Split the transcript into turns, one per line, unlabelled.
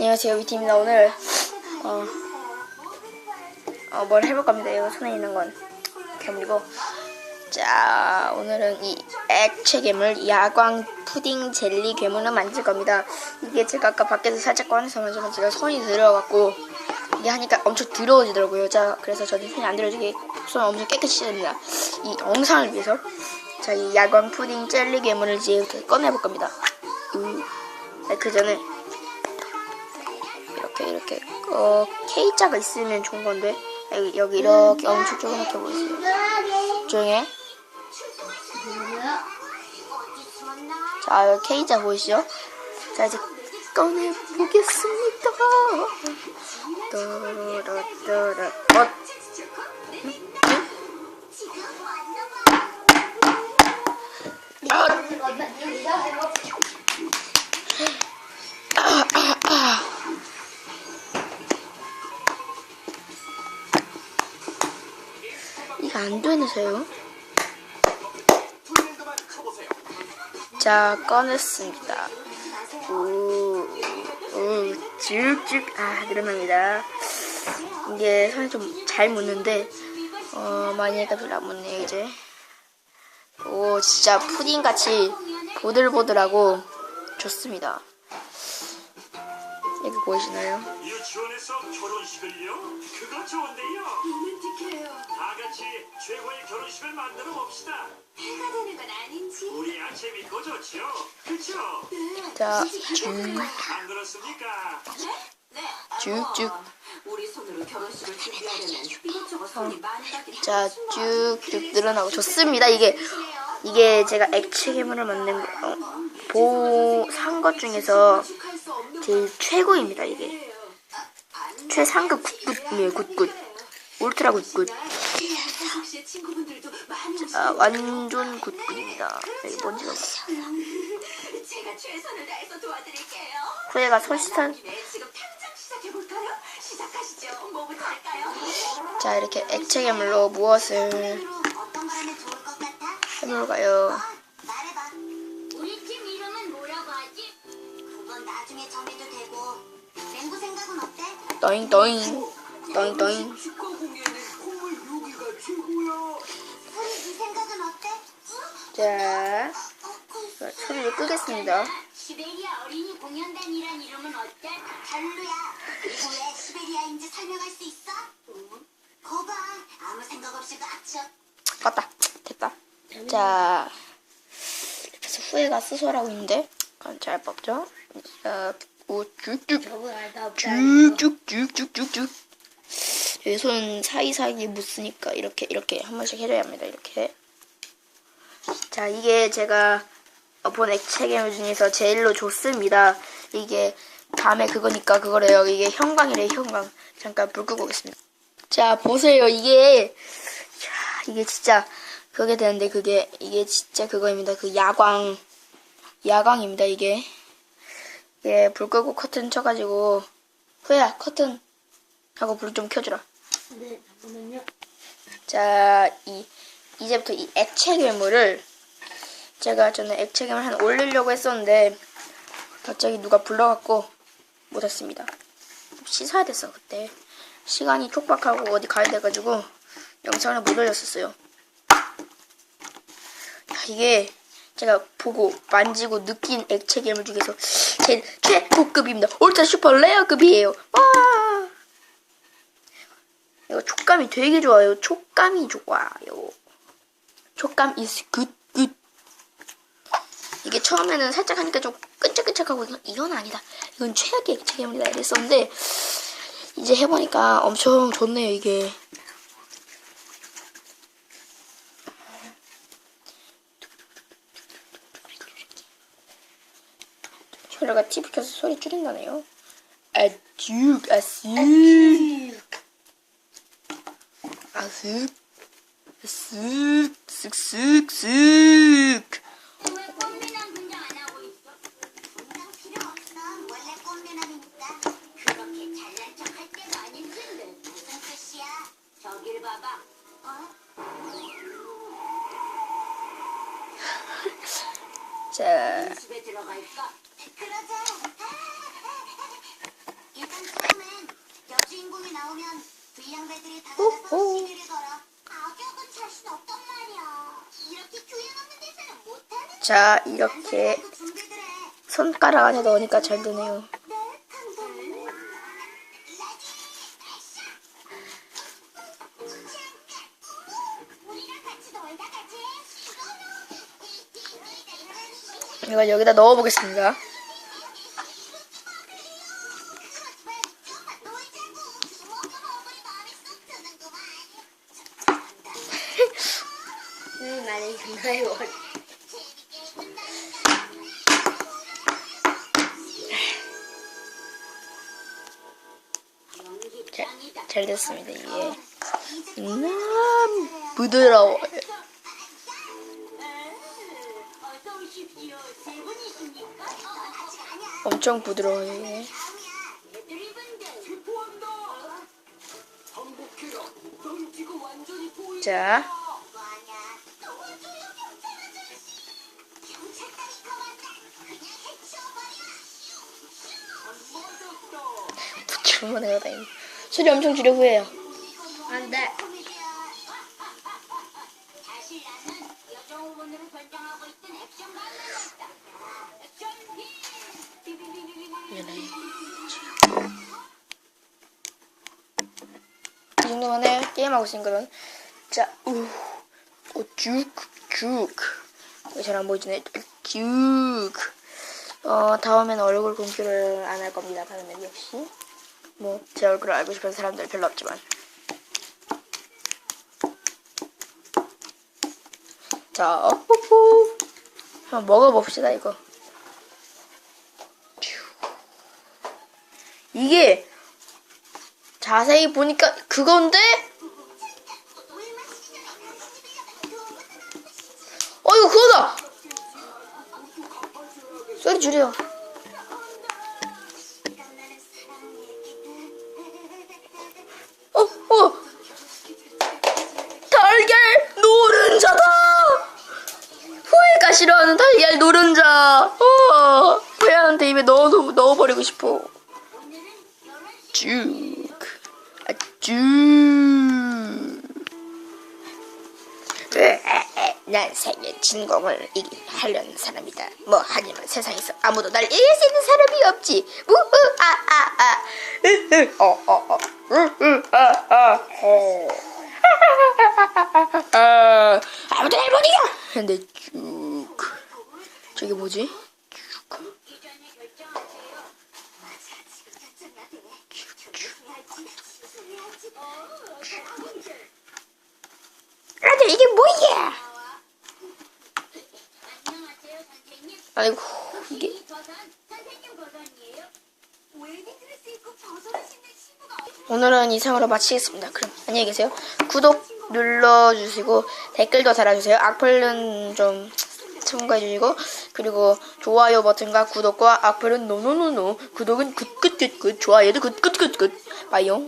안녕하세요. 위티입니다. 오늘 어, 어, 뭘 해볼 겁니다. 이거 손에 있는 건 괴물이고. 자 오늘은 이 액체 괴물 야광 푸딩 젤리 괴물을 만들 겁니다. 이게 제가 아까 밖에서 살짝 꺼내서 만지면 제가 손이 들어갖고 이게 하니까 엄청 더러워지더라고요. 자 그래서 저는 손이 안 들어지게 손 엄청 깨끗이 씻습니다. 이 영상을 위해서 자 이 야광 푸딩 젤리 괴물을 이제 꺼내볼 겁니다. 음, 네, 그 전에 이렇게 어 K자가 있으면 좋은 건데 여기, 여기 이렇게 엄청 조그맣게 보이세요. 조용해. 자 여기 K자 보이시죠? 자 이제 꺼내 보겠습니다. 따라따라 어 이거 안 되네서요 자 꺼냈습니다 오, 오 쭉쭉 아 늘어납니다 이게 손이 좀 잘 묻는데 어 많이 해가 별로 안 묻네요 이제 오 진짜 푸딩같이 보들보들하고 좋습니다 여기 보이시나요?
유치원에서 결혼식을요? 그거 좋은데요?
로맨틱해요.
다 같이 최고의 결혼식을 만들어 봅시다.
해가 되는 건 아닌지.
우리야 재밌고 좋죠? 그쵸?
자
쭉.
안 그렇습니까?
네.
쭉쭉
우리 손으로 결혼식을 준비하려면 이것저것 손이 많이 가긴
어. 자 쭉쭉 늘어나고 좋습니다 이게 이게 제가 액체 괴물을 만든 거, 어, 보산 것 중에서 제일 최고입니다 이게
거예요.
최상급 굿굿이에요 굿굿 울트라 굿굿
한식 씨의 친구분들도 많이
아,
오시고
완전 굿굿입니다 여기 먼지가
제가 최선을 다해서 도와드릴게요.
후회가 솔시탄
김에 지금 당장 시작해 볼까요? 시작하시죠. 뭐부터 할까요?
자 이렇게 액체 괴물로 무엇을
어떤 거 하면 좋을 것 같아?
해볼까요
말해봐.
우리 팀 이름은 뭐라고 하지?
그건 나중에 정해도 되고. 맹구 생각은 어때?
떠잉 떠잉 떠잉 떠잉 자
어, 그
자, 소리를 끄겠습니다.
시베리아 어린이 공연단이란 이름은 어때?
별로야. 왜 시베리아인지 설명할 수 있어? 거봐. 아무 생각 없이 맞춰.
껐다. 됐다. 자 옆에서 후회가 스소라고 있는데? 그건 잘 뽑죠? 자, 오 쭉쭉. 쭉쭉쭉쭉쭉쭉. 여기 손 사이사이 묻으니까 이렇게 이렇게 한 번씩 해줘야 합니다 이렇게 자 이게 제가 본 액체 괴물 중에서 제일로 좋습니다. 이게 밤에 그거니까 그거래요. 이게 형광이래 형광. 잠깐 불 끄고 오겠습니다. 자 보세요. 이게 자, 이게 진짜 그게 되는데 그게 이게 진짜 그거입니다. 그 야광 야광입니다 이게. 예, 불 끄고 커튼 쳐가지고. 후야 커튼 하고 불 좀 켜주라.
네, 잠깐만요.
자, 이 이제부터 이 액체 괴물을 제가 저는 액체 괴물 한 올리려고 했었는데 갑자기 누가 불러갖고 못했습니다. 씻어야 됐어 그때 시간이 촉박하고 어디 가야 돼가지고 영상을 못 올렸었어요. 야, 이게 제가 보고 만지고 느낀 액체 괴물 중에서 제일 최고급입니다. 울트라 슈퍼 레어급이에요. 와! 이거 촉감이 되게 좋아요. 촉감이 좋아요. 촉감 is good. 이게 처음에는 살짝 하니까 좀 끈적끈적하고 이건, 이건 아니다. 이건 최악의 액체 괴물이다 이랬었는데 이제 해보니까 엄청 좋네요 이게. 저래가 TV 켜서 소리 줄인다네요. 아죽 아죽 아슥 쓱 쓱쓱쓱 자.
어?
어? 자, 이렇게
손가락 안에 넣으니까 잘 되네요. 이걸 여기다 넣어보겠습니다.
응, 나는 정말 원.
자, 잘 됐습니다. 이게 너무 부드러워요. 엄청 부드러워요. 자, 주문해요, 다행히. 소리 엄청 줄이고 해요.
안 돼.
해요. 게임하고 있으니까. 자, 우, 오, 쭉, 쭉. 잘안 보이지네. 쭉. 어, 다음엔 얼굴 공개를 안 할 겁니다. 다음엔 역시. 뭐, 제 얼굴을 알고 싶은 사람들 별로 없지만. 자, 호호. 한번 먹어봅시다, 이거. 쭉. 이게 자세히 보니까 그건데? 어 이거 그거다! 소리 줄여. 어, 어! 달걀 노른자다! 후회가 싫어하는 달걀 노른자! 어! 후회한테 입에 넣어, 넣어버리고 싶어. 쭉. 아, 쭉. 으아, 난 세계 진공을 이기 하려는 사람이다. 뭐 하지만 세상에서 아무도 날 이길 수 있는 사람이 없지. 우후 아아아. 으흐 어어어. 으흐 아아. 어. 아, 아무도 날 못 이겨. 근데 쭉. 저게 뭐지? 아들 이게 뭐야? 아이고 이게 오늘은 이상으로 마치겠습니다. 그럼 안녕히 계세요. 구독 눌러주시고 댓글도 달아주세요. 악플은 좀 참고해주시고 그리고 좋아요 버튼과 구독과 악플은 노노노노 구독은 굿굿굿굿 좋아요도 굿굿굿굿 빠이용